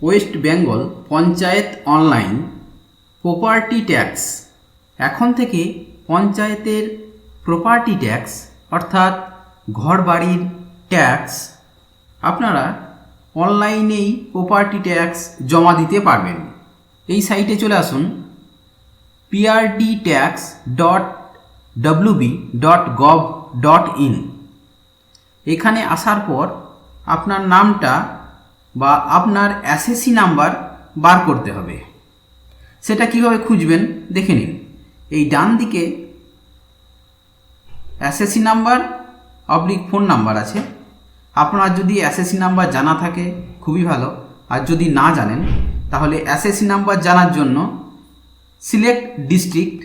West Bengal panchayat online, property tax. এখন থেকে পঞ্চায়েতের প্রপার্টি ট্যাক্স, অর্থাৎ ঘর বাড়ির ট্যাক্স, আপনারা অনলাইনেই প্রপার্টি ট্যাক্স জমা দিতে পারবেন। এই সাইটে চলে আসুন PRD tax dot WB dot gov dot in এখানে আসার পর আপনার নামটা বা আপনার এসএসসি নাম্বার বার করতে হবে। সেটা কীভাবে খুঁজবেন দেখে নিন। এই ডান দিকে SSC number oblique phone number আছে। আপনার যদি এসএসসি নাম্বার জানা থাকে, খুবই ভালো। আর যদি না জানেন, তাহলে এসএসসি নাম্বার জানার জন্য সিলেক্ট ডিস্ট্রিক্ট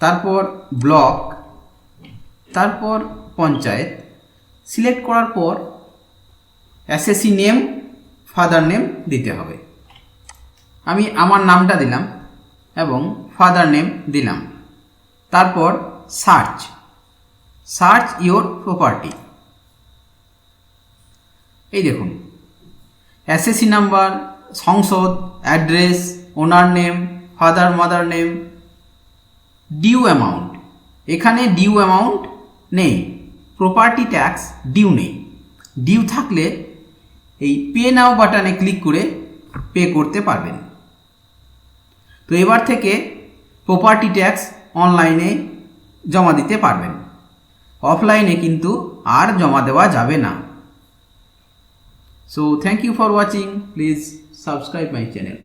তারপর ব্লক তারপর পঞ্চায়েত সিলেক্ট করার পর এসএসসি নেম ফাদার নেম দিতে হবে। আমি আমার নামটা দিলাম এবং ফাদার নেম দিলাম। তারপর সার্চ সার্চ ইওর প্রপার্টি এই দেখুন। এসএসসি নাম্বার সংসদ address owner name father mother name due amount এখানে ডিউ অ্যামাউন্ট নেই। প্রপার্টি ট্যাক্স ডিউ নেই। ডিউ থাকলে এই পে নাও বাটনে ক্লিক করে পে করতে পারবেন। তো এবার থেকে প্রপার্টি ট্যাক্স অনলাইনে জমা দিতে পারবেন। অফলাইনে কিন্তু আর জমা দেওয়া যাবে না। So thank you for watching please subscribe my channel